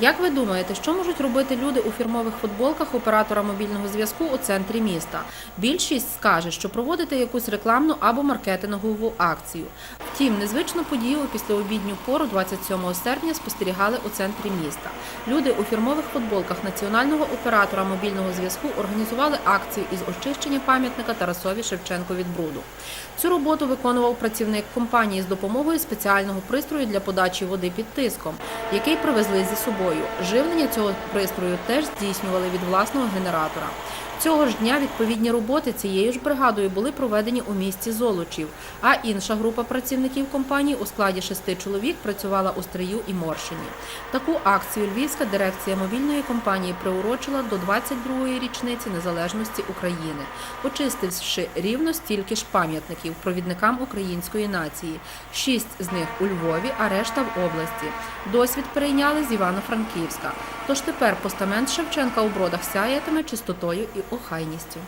Як ви думаєте, що можуть робити люди у фірмових футболках оператора мобільного зв'язку у центрі міста? Більшість скаже, що проводити якусь рекламну або маркетингову акцію. Втім, незвичну подію у післяобідню пору 27 серпня спостерігали у центрі міста. Люди у фірмових футболках національного оператора мобільного зв'язку організували акцію із очищення пам'ятника Тарасові Шевченко від бруду. Цю роботу виконував працівник компанії з допомогою спеціального пристрою для подачі води під тиском, який привезли зі собою. Живлення цього пристрою теж здійснювали від власного генератора. Цього ж дня відповідні роботи цією ж бригадою були проведені у місті Золочів, а інша група працівників компанії у складі шести чоловік працювала у Стрию і Моршині. Таку акцію Львівська дирекція мобільної компанії приурочила до 22-ї річниці незалежності України, очистивши рівно стільки ж пам'ятників провідникам української нації. Шість з них у Львові, а решта в області. Досвід перейняли з Івано-Франківська. Тож тепер постамент Шевченка у бродах сяятиме чистотою і охайністю.